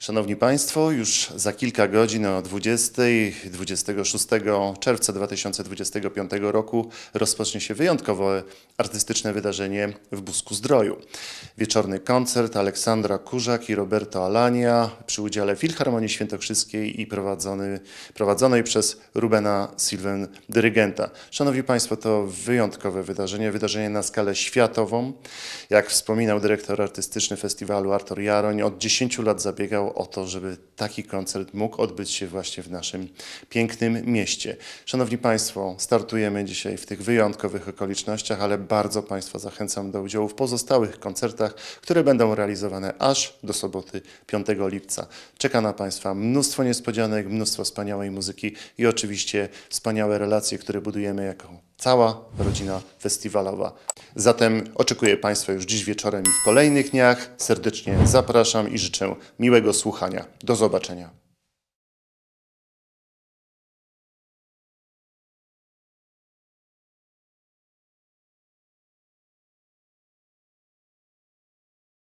Szanowni Państwo, już za kilka godzin o 20, 26 czerwca 2025 roku rozpocznie się wyjątkowe artystyczne wydarzenie w Busku Zdroju. Wieczorny koncert Aleksandra Kurzak i Roberto Alania przy udziale Filharmonii Świętokrzyskiej i prowadzony, prowadzonej przez Rubena Silven dyrygenta. Szanowni Państwo, to wyjątkowe wydarzenie, wydarzenie na skalę światową. Jak wspominał dyrektor artystyczny festiwalu Artur Jaroń, od 10 lat zabiegał o to, żeby taki koncert mógł odbyć się właśnie w naszym pięknym mieście. Szanowni Państwo, startujemy dzisiaj w tych wyjątkowych okolicznościach, ale bardzo Państwa zachęcam do udziału w pozostałych koncertach, które będą realizowane aż do soboty 5 lipca. Czeka na Państwa mnóstwo niespodzianek, mnóstwo wspaniałej muzyki i oczywiście wspaniałe relacje, które budujemy jako cała rodzina festiwalowa. Zatem oczekuję Państwa już dziś wieczorem i w kolejnych dniach. Serdecznie zapraszam i życzę miłego słuchania. Do zobaczenia.